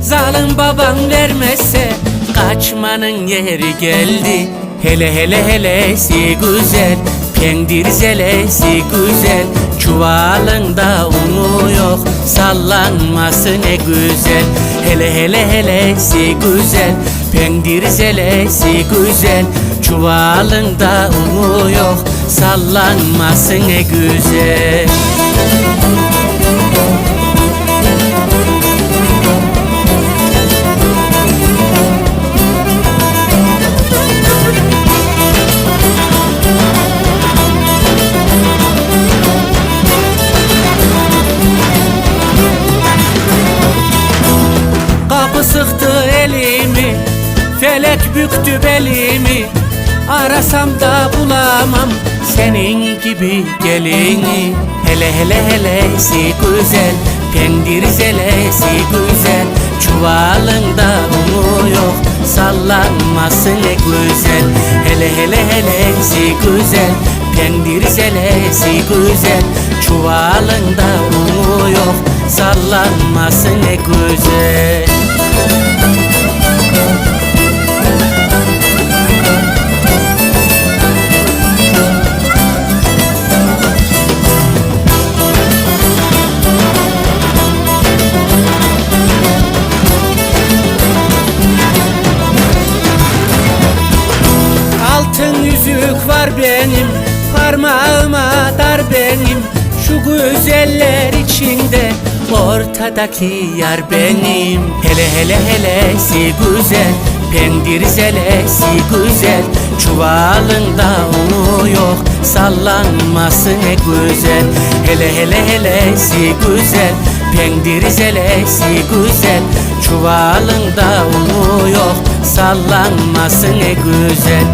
Zalim baban vermezse kaçmanın yeri geldi. Hele hele helesi güzel Pendir zelesi güzel. Çuvalında unu yok Sallanması ne güzel. Hele hele helesi güzel Pendir zelesi güzel. Çuvalında unu yok Sallanması ne güzel Arasam da bulamam Senin gibi gelini. Hele hele helesi güzel Pendir zelesi güzel. Çuvalında unu yok Sallanması ne güzel. Hele hele helesi güzel Pendir zelesi güzel. Çuvalında unu yok Sallanması ne güzel benim Parmağıma dar benim. Şu güzeller içinde Ortadaki yar benim. Hele hele helesi güzel Pendir zelesi güzel. Çuvalında unu yok Sallanması ne güzel. Hele hele helesi güzel Pendir zelesi güzel. Çuvalında unu yok Sallanması ne güzel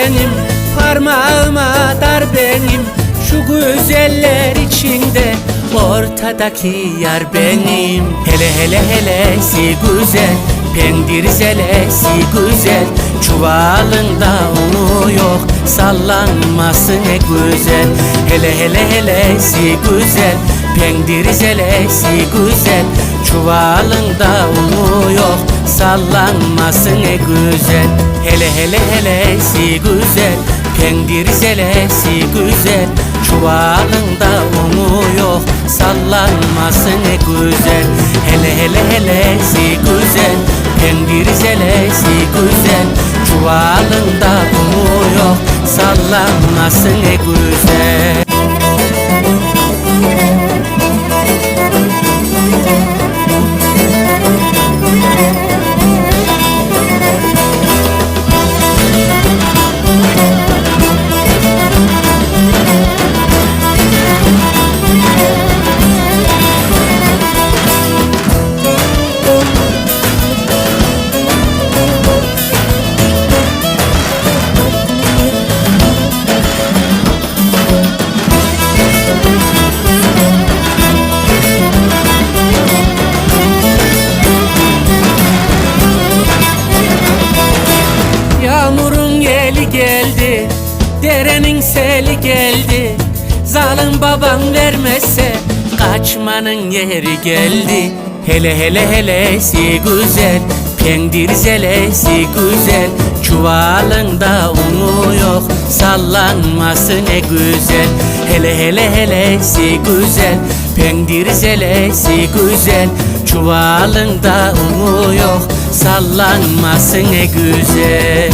benim Parmağıma dar benim. Şu güzeller içinde Ortadaki yar benim. Hele hele helesi güzel Pendir zelesi güzel. Çuvalında unu yok Sallanması ne güzel. Hele hele helesi güzel Pendir zelesi güzel. Çuvalında unu yok Sallanması ne güzel. Hele hele helesi güzel. Pendir zelesi güzel. Çuvalında unu yok. Sallanması ne güzel. Hele hele helesi güzel. Pendir zelesi güzel. Çuvalında unu yok. Sallanması ne güzel Zalim baban vermezse Kaçmanın yeri geldi. Hele hele helesi güzel Pendir zelesi güzel. Çuvalında unu yok Sallanması ne güzel. Hele hele helesi güzel Pendir zelesi güzel. Çuvalında unu yok Sallanması ne güzel